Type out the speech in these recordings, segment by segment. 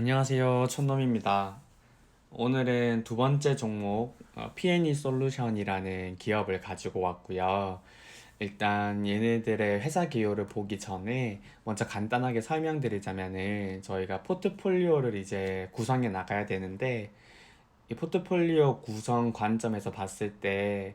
안녕하세요. 촌놈입니다. 오늘은 두 번째 종목, 어, P&E 솔루션이라는 기업을 가지고 왔고요. 일단 얘네들의 회사 기호를 보기 전에 먼저 간단하게 설명드리자면은 저희가 포트폴리오를 이제 구성해 나가야 되는데 이 포트폴리오 구성 관점에서 봤을 때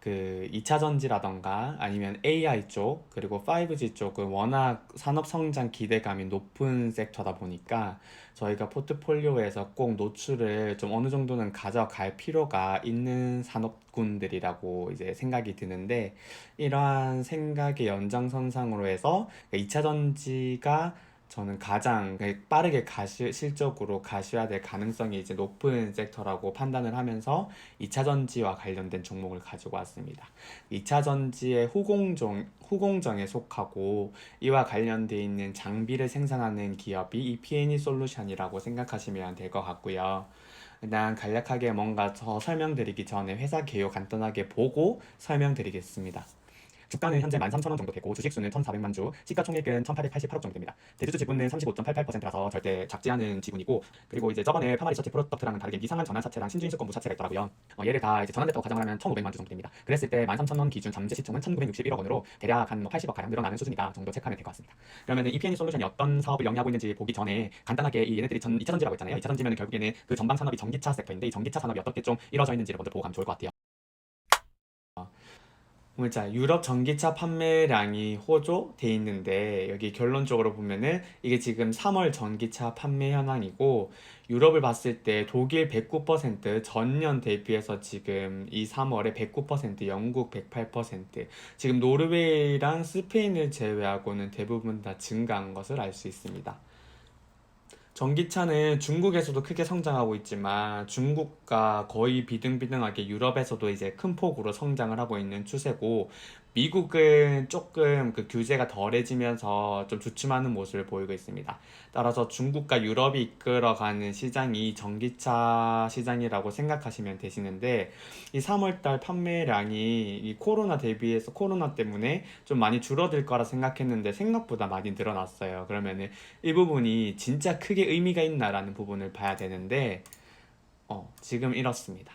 그 2차 전지라던가 아니면 AI 쪽 그리고 5G 쪽은 워낙 산업 성장 기대감이 높은 섹터다 보니까 저희가 포트폴리오에서 꼭 노출을 좀 어느 정도는 가져갈 필요가 있는 산업군들이라고 이제 생각이 드는데 이러한 생각의 연장선상으로 해서 2차 전지가 저는 가장 빠르게 가시, 실적으로 가셔야 될 가능성이 이제 높은 섹터라고 판단을 하면서 2차 전지와 관련된 종목을 가지고 왔습니다. 2차 전지의 후공정, 후공정에 속하고 이와 관련되어 있는 장비를 생산하는 기업이 이 P&E 솔루션이라고 생각하시면 될 것 같고요. 일단 간략하게 뭔가 더 설명드리기 전에 회사 개요 간단하게 보고 설명드리겠습니다. 주가는 현재 13,000원 정도 되고 주식수는 1,400만 주, 시가총액은 1,888억 정도 됩니다. 대주주 지분은 35.88%라서 절대 작지 않은 지분이고 그리고 이제 저번에 파마 리서치 프로덕트랑은 다르게 이상한 전환 사채랑 신주인수권부 사채가 있더라고요. 어, 얘를 다 이제 전환됐다고 가정을 하면 1,500만 주 정도 됩니다. 그랬을 때 13,000원 기준 잠재 시총은 1,961억 원으로 대략 한 80억 가량 늘어나는 수준이다 정도 체크하면 될 것 같습니다. 그러면 이 P&E 솔루션이 어떤 사업을 영위하고 있는지 보기 전에 간단하게 이 얘네들이 전 2차 전지라고 했잖아요. 2차 전지면 결국에는 그 전방 산업이 전기차 섹터인데 이 전기차 산업이 어떻게 좀 이루어져 있는지를 먼저 보고 가면 좋을 것 같아요. 자, 유럽 전기차 판매량이 호조돼 있는데 여기 결론적으로 보면은 이게 지금 3월 전기차 판매 현황이고 유럽을 봤을 때 독일 109% 전년 대비해서 지금 이 3월에 109% 영국 108% 지금 노르웨이랑 스페인을 제외하고는 대부분 다 증가한 것을 알 수 있습니다. 전기차는 중국에서도 크게 성장하고 있지만 중국과 거의 비등비등하게 유럽에서도 이제 큰 폭으로 성장을 하고 있는 추세고 미국은 조금 그 규제가 덜해지면서 좀 주춤하는 모습을 보이고 있습니다. 따라서 중국과 유럽이 이끌어가는 시장이 전기차 시장이라고 생각하시면 되시는데 이 3월달 판매량이 이 코로나 대비해서 코로나 때문에 좀 많이 줄어들 거라 생각했는데 생각보다 많이 늘어났어요. 그러면은 이 부분이 진짜 크게 의미가 있나라는 부분을 봐야 되는데 어, 지금 이렇습니다.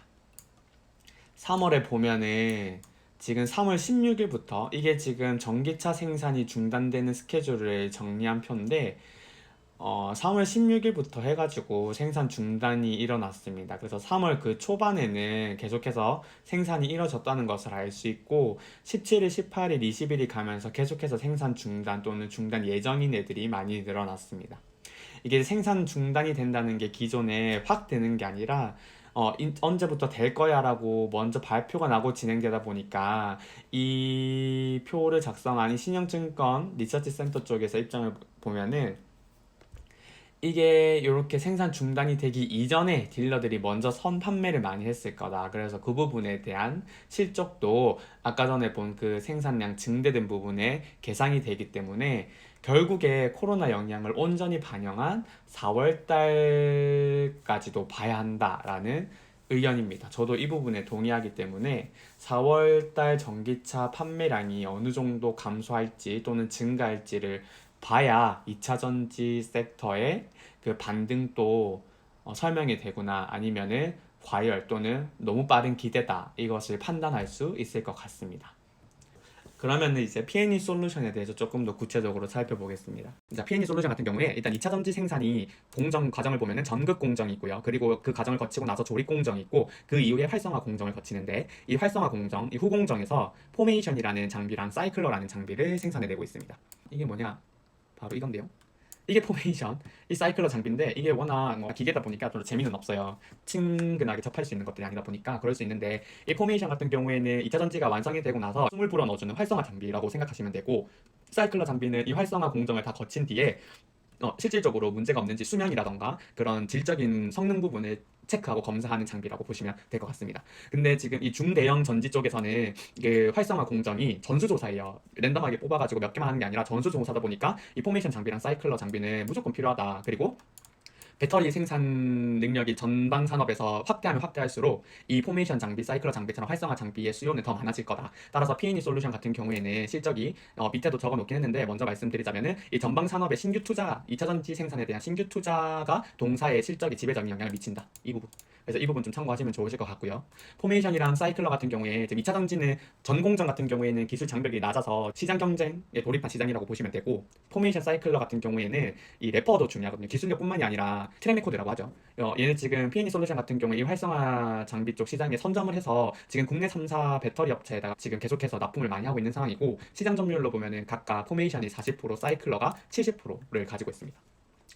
3월에 보면은 지금 3월 16일부터 이게 지금 전기차 생산이 중단되는 스케줄을 정리한 표인데 어, 3월 16일부터 해가지고 생산 중단이 일어났습니다. 그래서 3월 그 초반에는 계속해서 생산이 이뤄졌다는 것을 알 수 있고 17일, 18일, 20일이 가면서 계속해서 생산 중단 또는 중단 예정인 애들이 많이 늘어났습니다. 이게 생산 중단이 된다는 게 기존에 확 되는 게 아니라 어, 인- 언제부터 될 거야라고 먼저 발표가 나고 진행되다 보니까 이 표를 작성한 신영증권 리서치 센터 쪽에서 입장을 보면은 이게 이렇게 생산 중단이 되기 이전에 딜러들이 먼저 선 판매를 많이 했을 거다. 그래서 그 부분에 대한 실적도 아까 전에 본 그 생산량 증대된 부분에 계산이 되기 때문에 결국에 코로나 영향을 온전히 반영한 4월 달까지도 봐야 한다라는 의견입니다. 저도 이 부분에 동의하기 때문에 4월 달 전기차 판매량이 어느 정도 감소할지 또는 증가할지를 봐야 2차 전지 섹터의 그 반등도 어, 설명이 되거나 아니면은 과열 또는 너무 빠른 기대다 이것을 판단할 수 있을 것 같습니다. 그러면은 이제 P&E 솔루션에 대해서 조금 더 구체적으로 살펴보겠습니다. 자, P&E 솔루션 같은 경우에 일단 2차 전지 생산이 공정 과정을 보면은 전극 공정이 있고요. 그리고 그 과정을 거치고 나서 조립 공정이 있고 그 이후에 활성화 공정을 거치는데 이 활성화 공정, 이 후공정에서 포메이션이라는 장비랑 사이클러라는 장비를 생산해내고 있습니다. 이게 뭐냐? 바로 이건데요. 이게 포메이션, 이 사이클러 장비인데 이게 워낙 뭐 기계다 보니까 좀 재미는 없어요. 친근하게 접할 수 있는 것들이 아니다 보니까 그럴 수 있는데 이 포메이션 같은 경우에는 2차 전지가 완성이 되고 나서 숨을 불어 넣어주는 활성화 장비라고 생각하시면 되고 사이클러 장비는 이 활성화 공정을 다 거친 뒤에 어, 실질적으로 문제가 없는지 수명이라던가 그런 질적인 성능 부분을 체크하고 검사하는 장비라고 보시면 될 것 같습니다. 근데 지금 이 중대형 전지 쪽에서는 이게 활성화 공정이 전수조사예요. 랜덤하게 뽑아가지고 몇 개만 하는 게 아니라 전수조사다 보니까 이 포메이션 장비랑 사이클러 장비는 무조건 필요하다. 그리고 배터리 생산 능력이 전방 산업에서 확대하면 확대할수록 이 포메이션 장비, 사이클러 장비처럼 활성화 장비의 수요는 더 많아질 거다. 따라서 P&E 솔루션 같은 경우에는 실적이 어, 밑에도 적어 놓긴 했는데 먼저 말씀드리자면은 이 전방 산업의 신규 투자, 2차 전지 생산에 대한 신규 투자가 동사의 실적에 지배적인 영향을 미친다. 이 부분. 그래서 이 부분 좀 참고하시면 좋으실 것 같고요. 포메이션이랑 사이클러 같은 경우에 지금 2차 전지는 전공정 같은 경우에는 기술 장벽이 낮아서 시장 경쟁에 돌입한 시장이라고 보시면 되고 포메이션 사이클러 같은 경우에는 이 래퍼도 중요하거든요. 기술력뿐만이 아니라 트랙 레코드라고 하죠. 어, 얘는 지금 P&E 솔루션 같은 경우에 이 활성화 장비 쪽 시장에 선점을 해서 지금 국내 3사 배터리 업체에다가 지금 계속해서 납품을 많이 하고 있는 상황이고 시장 점유율로 보면은 각각 포메이션이 40% 사이클러가 70%를 가지고 있습니다.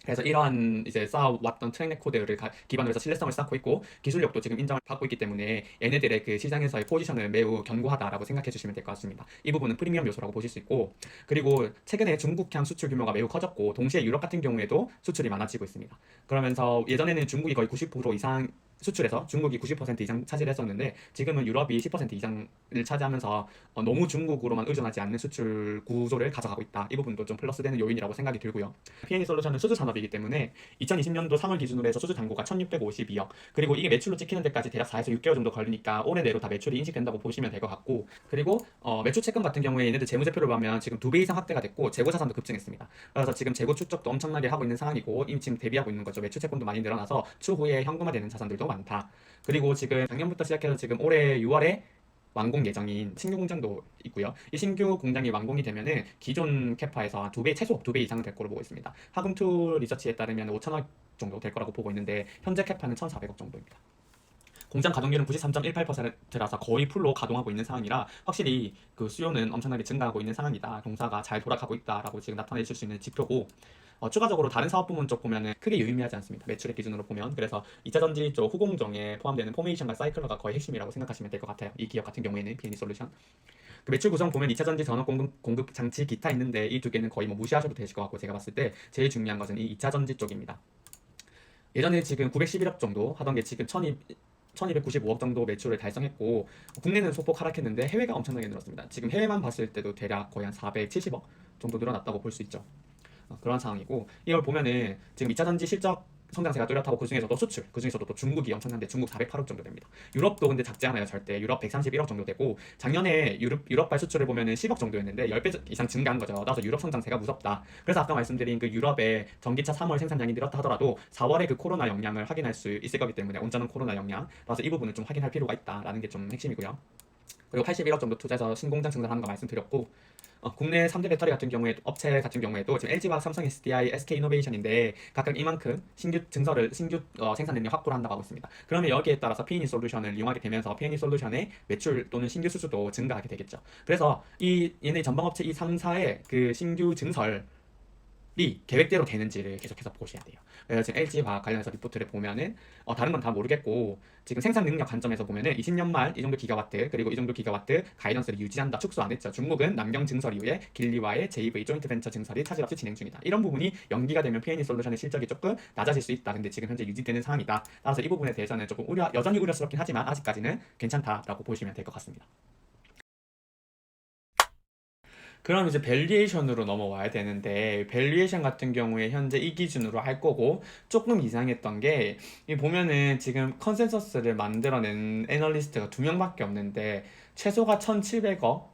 그래서 이러한 이제 쌓아왔던 트랙 레코드를 가- 기반으로 해서 신뢰성을 쌓고 있고 기술력도 지금 인정을 받고 있기 때문에 얘네들의 그 시장에서의 포지션을 매우 견고하다라고 생각해 주시면 될 것 같습니다. 이 부분은 프리미엄 요소라고 보실 수 있고 그리고 최근에 중국향 수출 규모가 매우 커졌고 동시에 유럽 같은 경우에도 수출이 많아지고 있습니다. 그러면서 예전에는 중국이 거의 90% 이상 수출해서 중국이 90% 이상 차지했었는데 지금은 유럽이 10% 이상을 차지하면서 어, 너무 중국으로만 의존하지 않는 수출 구조를 가져가고 있다. 이 부분도 좀 플러스되는 요인이라고 생각이 들고요. P&E 솔루션은 수주 산업이기 때문에 2020년도 3월 기준으로 해서 수주 잔고가 1,652억 그리고 이게 매출로 찍히는 데까지 대략 4에서 6개월 정도 걸리니까 올해 내로 다 매출이 인식된다고 보시면 될 것 같고 그리고 어, 매출 채권 같은 경우에 얘네들 재무제표를 보면 지금 두배 이상 확대가 됐고 재고 자산도 급증했습니다. 그래서 지금 재고 축적도 엄청나게 하고 있는 상황이고 지금 대비하고 있는 거죠. 매출 채권도 많이 늘어나서 추후에 현금화되는 자산들도 많다. 그리고 지금 작년부터 시작해서 지금 올해 6월에 완공 예정인 신규 공장도 있고요. 이 신규 공장이 완공이 되면은 기존 캐파에서 두배 최소 두 배 이상 될 거로 보고 있습니다. 하금투 리서치에 따르면 5천억 정도 될 거라고 보고 있는데 현재 캐파는 1,400억 정도입니다. 공장 가동률은 93.18%라서 거의 풀로 가동하고 있는 상황이라 확실히 그 수요는 엄청나게 증가하고 있는 상황이다. 공사가 잘 돌아가고 있다라고 지금 나타내 줄수 있는 지표고 어, 추가적으로 다른 사업 부문 쪽 보면은 크게 유의미하지 않습니다. 매출액 기준으로 보면 그래서 2차 전지 쪽 후공정에 포함되는 포메이션과 사이클러가 거의 핵심이라고 생각하시면 될 것 같아요. 이 기업 같은 경우에는 P&E 솔루션. 그 매출 구성 보면 2차 전지 전원 공급, 공급 장치 기타 있는데 이 두 개는 거의 뭐 무시하셔도 되실 것 같고 제가 봤을 때 제일 중요한 것은 이 2차 전지 쪽입니다. 예전에 지금 911억 정도 하던 게 지금 1200 1295억 정도 매출을 달성했고 국내는 소폭 하락했는데 해외가 엄청나게 늘었습니다. 지금 해외만 봤을 때도 대략 거의 한 470억 정도 늘어났다고 볼 수 있죠. 어, 그런 상황이고 이걸 보면은 지금 2차 전지 실적 성장세가 뚜렷하고 그 중에서도 수출, 그 중에서도 또 중국이 엄청난데 중국 408억 정도 됩니다. 유럽도 근데 작지 않아요 절대. 유럽 131억 정도 되고 작년에 유럽 유럽발 수출을 보면은 10억 정도였는데 10배 이상 증가한 거죠. 따라서 유럽 성장세가 무섭다. 그래서 아까 말씀드린 그 유럽의 전기차 3월 생산량이 늘었다 하더라도 4월에 그 코로나 영향을 확인할 수 있을 거기 때문에 온전한 코로나 영향. 따라서 이 부분은 좀 확인할 필요가 있다라는 게 좀 핵심이고요. 그리고 81억 정도 투자해서 신공장 증설하는 거 말씀드렸고 어, 국내 3대 배터리 같은 경우에 업체 같은 경우에도 지금 LG와 삼성 SDI, SK 이노베이션인데 각각 이만큼 신규 증설을 신규 어, 생산 능력 확보를 한다고 하고 있습니다. 그러면 여기에 따라서 P&E 솔루션을 이용하게 되면서 P&E 솔루션의 매출 또는 신규 수주도 증가하게 되겠죠. 그래서 이 얘네 전방업체 이 3사의 그 신규 증설 이 계획대로 되는지를 계속해서 보셔야 돼요. 그래서 지금 LG와 관련해서 리포트를 보면은 어, 다른 건 다 모르겠고 지금 생산 능력 관점에서 보면은 20년 말 이 정도 기가와트 그리고 이 정도 기가와트 가이던스를 유지한다 축소 안 했죠. 중국은 남경 증설 이후에 길리와의 JV 조인트 벤처 증설이 차질 없이 진행 중이다. 이런 부분이 연기가 되면 P&E 솔루션의 실적이 조금 낮아질 수 있다. 근데 지금 현재 유지되는 상황이다. 따라서 이 부분에 대해서는 조금 우려 여전히 우려스럽긴 하지만 아직까지는 괜찮다라고 보시면 될 것 같습니다. 그럼 이제 밸류에이션으로 넘어와야 되는데 밸류에이션 같은 경우에 현재 이 기준으로 할 거고 조금 이상했던 게 이 보면은 지금 컨센서스를 만들어낸 애널리스트가 두 명밖에 없는데 최소가 1,700억,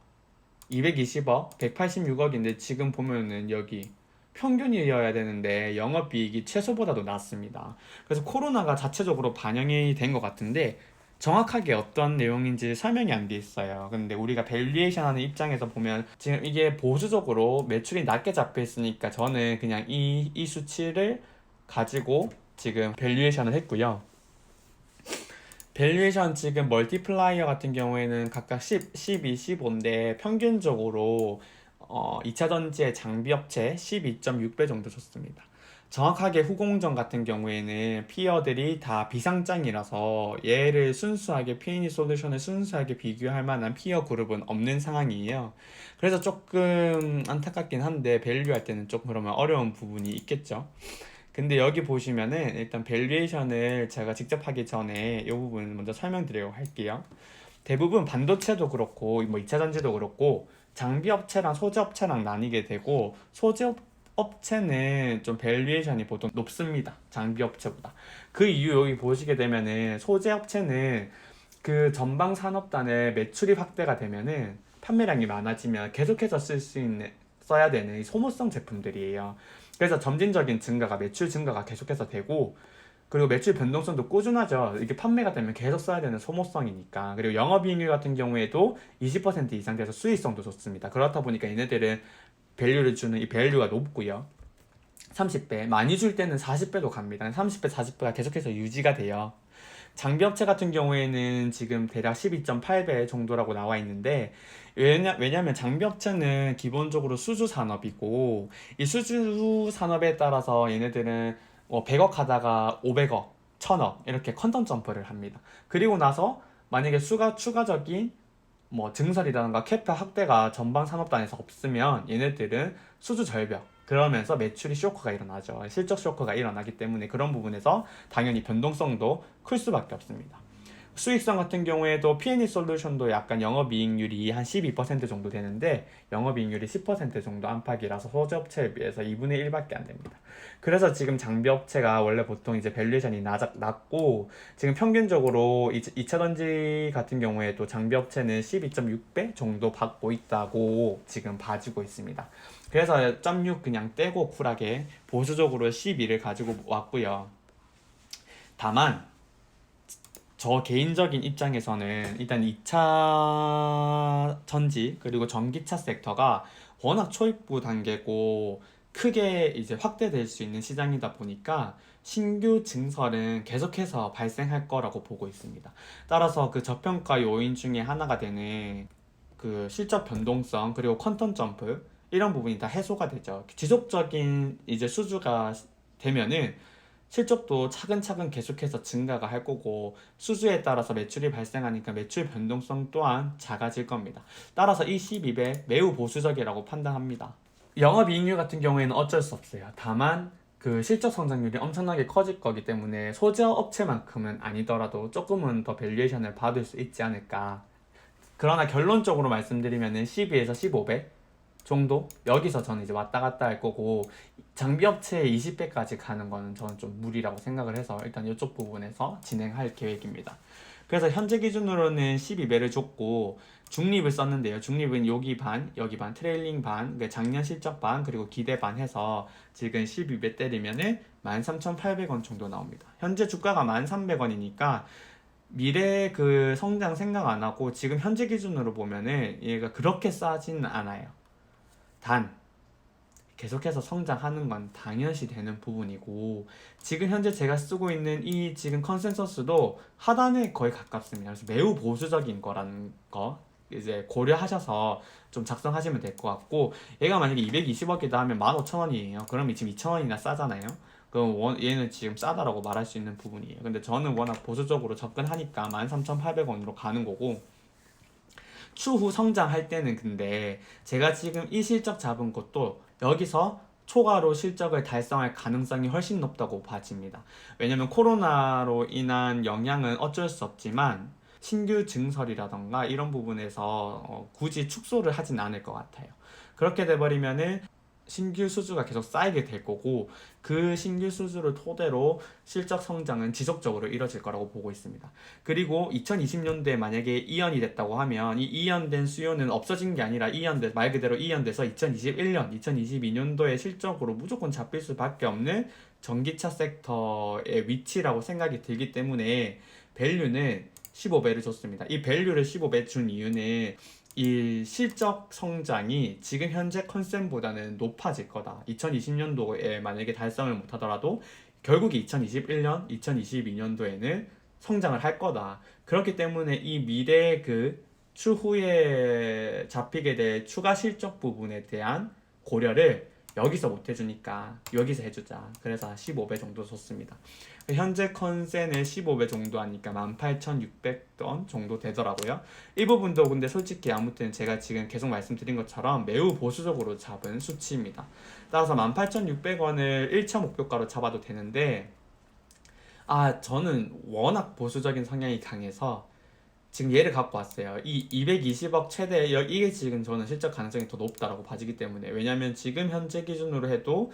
220억, 186억인데 지금 보면은 여기 평균이어야 되는데 영업이익이 최소보다도 낮습니다. 그래서 코로나가 자체적으로 반영이 된 것 같은데 정확하게 어떤 내용인지 설명이 안 돼 있어요. 근데 우리가 밸류에이션 하는 입장에서 보면 지금 이게 보수적으로 매출이 낮게 잡혀 있으니까 저는 그냥 이, 이 수치를 가지고 지금 밸류에이션을 했고요. 밸류에이션 지금 멀티플라이어 같은 경우에는 각각 10, 12, 15인데 평균적으로 어, 2차 전지의 장비 업체 12.6배 정도 줬습니다. 정확하게 후공정 같은 경우에는 피어들이 다 비상장이라서 얘를 순수하게 P&E 솔루션을 순수하게 비교할 만한 피어 그룹은 없는 상황이에요. 그래서 조금 안타깝긴 한데 밸류할 때는 조금 그러면 어려운 부분이 있겠죠. 근데 여기 보시면은 일단 밸류에이션을 제가 직접 하기 전에 이 부분 먼저 설명드리려고 할게요. 대부분 반도체도 그렇고 뭐 2차 전지도 그렇고 장비 업체랑 소재 업체랑 나뉘게 되고 소재 업- 업체는 좀 밸류에이션이 보통 높습니다. 장비 업체보다. 그 이유 여기 보시게 되면은 소재 업체는 그 전방 산업단의 매출이 확대가 되면은 판매량이 많아지면 계속해서 쓸 수 있는 써야 되는 이 소모성 제품들이에요. 그래서 점진적인 증가가 매출 증가가 계속해서 되고 그리고 매출 변동성도 꾸준하죠. 이게 판매가 되면 계속 써야 되는 소모성이니까. 그리고 영업이익률 같은 경우에도 20% 이상 돼서 수익성도 좋습니다. 그렇다 보니까 얘네들은 밸류를 주는 이 밸류가 높고요. 30배, 많이 줄 때는 40배도 갑니다. 30배, 40배가 계속해서 유지가 돼요. 장비업체 같은 경우에는 지금 대략 12.8배 정도라고 나와 있는데 왜냐, 왜냐면 장비업체는 기본적으로 수주 산업이고 이 수주 산업에 따라서 얘네들은 뭐 100억 하다가 500억, 1000억 이렇게 컨텀 점프를 합니다. 그리고 나서 만약에 수가 추가적인 뭐 증설이라든가 캐파 확대가 전방 산업단에서 없으면 얘네들은 수주 절벽 그러면서 매출이 쇼크가 일어나죠. 실적 쇼크가 일어나기 때문에 그런 부분에서 당연히 변동성도 클 수밖에 없습니다. 수익성 같은 경우에도 P&E 솔루션도 약간 영업이익률이 한 12% 정도 되는데 영업이익률이 10% 정도 안팎이라서 소재업체에 비해서 2분의 1밖에 안 됩니다. 그래서 지금 장비업체가 원래 보통 이제 밸류에이션이 낮, 낮고 지금 평균적으로 2차 전지 같은 경우에도 장비업체는 12.6배 정도 받고 있다고 지금 봐주고 있습니다. 그래서 0.6 그냥 떼고 쿨하게 보수적으로 12를 가지고 왔고요. 다만 저 개인적인 입장에서는 일단 2차 전지 그리고 전기차 섹터가 워낙 초입부 단계고 크게 이제 확대될 수 있는 시장이다 보니까 신규 증설은 계속해서 발생할 거라고 보고 있습니다. 따라서 그 저평가 요인 중에 하나가 되는 그 실적 변동성 그리고 컨턴 점프 이런 부분이 다 해소가 되죠. 지속적인 이제 수주가 되면은 실적도 차근차근 계속해서 증가가 할 거고 수주에 따라서 매출이 발생하니까 매출 변동성 또한 작아질 겁니다. 따라서 이 12배 매우 보수적이라고 판단합니다. 영업이익률 같은 경우에는 어쩔 수 없어요. 다만 그 실적 성장률이 엄청나게 커질 거기 때문에 소재 업체만큼은 아니더라도 조금은 더 밸류에이션을 받을 수 있지 않을까. 그러나 결론적으로 말씀드리면은 12에서 15배 정도 여기서 저는 이제 왔다 갔다 할 거고 장비 업체 20배까지 가는 거는 저는 좀 무리라고 생각을 해서 일단 이쪽 부분에서 진행할 계획입니다. 그래서 현재 기준으로는 12배를 줬고 중립을 썼는데요. 중립은 여기 반, 여기 반, 트레일링 반, 그러니까 작년 실적 반, 그리고 기대 반 해서 지금 12배 때리면은 13,800원 정도 나옵니다. 현재 주가가 1,300원이니까 미래 그 성장 생각 안 하고 지금 현재 기준으로 보면은 얘가 그렇게 싸지는 않아요. 단 계속해서 성장하는 건 당연시 되는 부분이고 지금 현재 제가 쓰고 있는 이 지금 컨센서스도 하단에 거의 가깝습니다. 그래서 매우 보수적인 거라는 거 이제 고려하셔서 좀 작성하시면 될 것 같고 얘가 만약에 220억이다 하면 15,000원이에요. 그럼 지금 2,000원이나 싸잖아요. 그럼 원, 얘는 지금 싸다라고 말할 수 있는 부분이에요. 근데 저는 워낙 보수적으로 접근하니까 13,800원으로 가는 거고 추후 성장할 때는 근데 제가 지금 이 실적 잡은 것도 여기서 초과로 실적을 달성할 가능성이 훨씬 높다고 봐집니다. 왜냐면 코로나로 인한 영향은 어쩔 수 없지만 신규 증설이라던가 이런 부분에서 어, 굳이 축소를 하진 않을 것 같아요. 그렇게 돼버리면은 신규 수주가 계속 쌓이게 될 거고 그 신규 수주를 토대로 실적 성장은 지속적으로 이뤄질 거라고 보고 있습니다. 그리고 2020년도에 만약에 이연이 됐다고 하면 이 이연된 수요는 없어진 게 아니라 이연돼 말 그대로 이연돼서 2021년, 2022년도에 실적으로 무조건 잡힐 수밖에 없는 전기차 섹터의 위치라고 생각이 들기 때문에 밸류는 15배를 줬습니다. 이 밸류를 15배 준 이유는 이 실적 성장이 지금 현재 컨센보다는 높아질 거다. 2020년도에 만약에 달성을 못하더라도 결국 2021년, 2022년도에는 성장을 할 거다. 그렇기 때문에 이 미래 그 추후에 잡히게 될 추가 실적 부분에 대한 고려를 여기서 못 해주니까 여기서 해주자. 그래서 15배 정도 줬습니다. 현재 컨센은 15배 정도 하니까 18,600원 정도 되더라고요. 이 부분도 근데 솔직히 아무튼 제가 지금 계속 말씀드린 것처럼 매우 보수적으로 잡은 수치입니다. 따라서 18,600원을 1차 목표가로 잡아도 되는데 아 저는 워낙 보수적인 성향이 강해서 지금 얘를 갖고 왔어요. 이 220억 최대 여- 이게 지금 저는 실적 가능성이 더 높다라고 봐지기 때문에 왜냐하면 지금 현재 기준으로 해도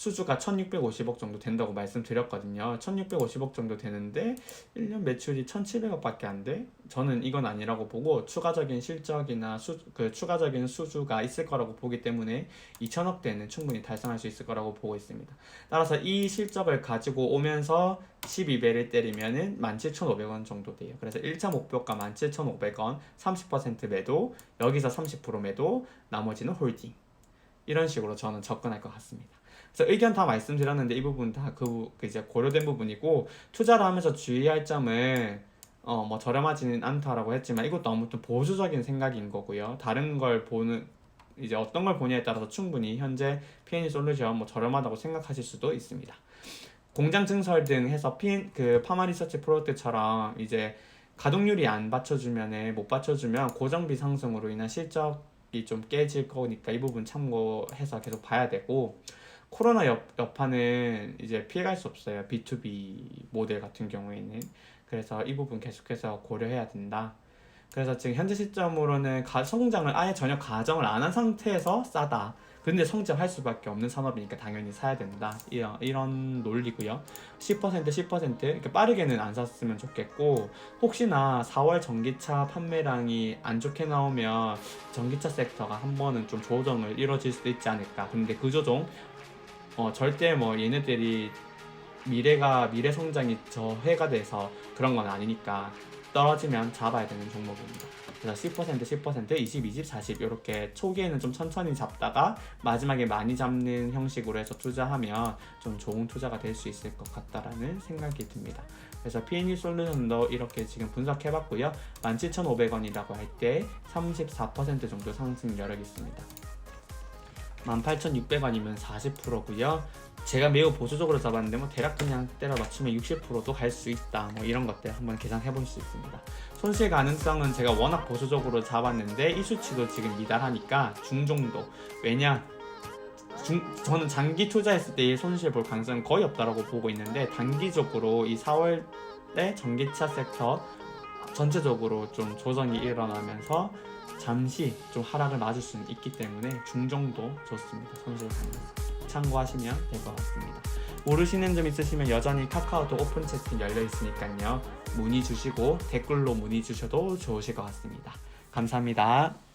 수주가 1650억 정도 된다고 말씀드렸거든요. 1650억 정도 되는데 1년 매출이 1700억밖에 안 돼? 저는 이건 아니라고 보고 추가적인 실적이나 수, 그 추가적인 수주가 있을 거라고 보기 때문에 2000억대는 충분히 달성할 수 있을 거라고 보고 있습니다. 따라서 이 실적을 가지고 오면서 12배를 때리면은 17,500원 정도 돼요. 그래서 1차 목표가 17,500원, 30% 매도, 여기서 30% 매도, 나머지는 홀딩. 이런 식으로 저는 접근할 것 같습니다. 그래서 의견 다 말씀드렸는데 이 부분 다 그 이제 고려된 부분이고 투자를 하면서 주의할 점은 어 뭐 저렴하지는 않다라고 했지만 이것도 아무튼 보수적인 생각인 거고요. 다른 걸 보는 이제 어떤 걸 보냐에 따라서 충분히 현재 P&E 솔루션 뭐 저렴하다고 생각하실 수도 있습니다. 공장 증설 등 해서 P 그 파마 리서치 프로젝트처럼 이제 가동률이 안 받쳐주면은 못 받쳐주면 고정비 상승으로 인한 실적이 좀 깨질 거니까 이 부분 참고해서 계속 봐야 되고 코로나 여, 여파는 이제 피해갈 수 없어요. B2B 모델 같은 경우에는. 그래서 이 부분 계속해서 고려해야 된다. 그래서 지금 현재 시점으로는 가, 성장을 아예 전혀 가정을 안 한 상태에서 싸다. 근데 성장할 수밖에 없는 산업이니까 당연히 사야 된다. 이런, 이런 논리고요. 10% 10% 이렇게 빠르게는 안 샀으면 좋겠고 혹시나 4월 전기차 판매량이 안 좋게 나오면 전기차 섹터가 한 번은 좀 조정을 이뤄질 수도 있지 않을까. 근데 그 조정 어, 절대 뭐 얘네들이 미래가 미래 성장이 저해가 돼서 그런 건 아니니까 떨어지면 잡아야 되는 종목입니다. 그래서 10% 10% 20 20 40 이렇게 초기에는 좀 천천히 잡다가 마지막에 많이 잡는 형식으로 해서 투자하면 좀 좋은 투자가 될 수 있을 것 같다라는 생각이 듭니다. 그래서 P&E 솔루션도 이렇게 지금 분석해봤고요. 17,500원이라고 할 때 34% 정도 상승 여력이 있습니다. 18,600원이면 40%고요. 제가 매우 보수적으로 잡았는데 뭐 대략 그냥 때려 맞추면 60%도 갈 수 있다. 뭐 이런 것들 한번 계산해 볼 수 있습니다. 손실 가능성은 제가 워낙 보수적으로 잡았는데 이 수치도 지금 미달하니까 중정도. 왜냐? 중, 저는 장기 투자했을 때이 손실 볼 가능성은 거의 없다라고 보고 있는데 단기적으로 이 4월에 전기차 섹터 전체적으로 좀 조정이 일어나면서 잠시 좀 하락을 맞을 수는 있기 때문에 중정도 좋습니다. 손실 가능성 참고하시면 될 것 같습니다. 모르시는 점 있으시면 여전히 카카오톡 오픈 채팅 열려 있으니까요. 문의 주시고 댓글로 문의 주셔도 좋으실 것 같습니다. 감사합니다.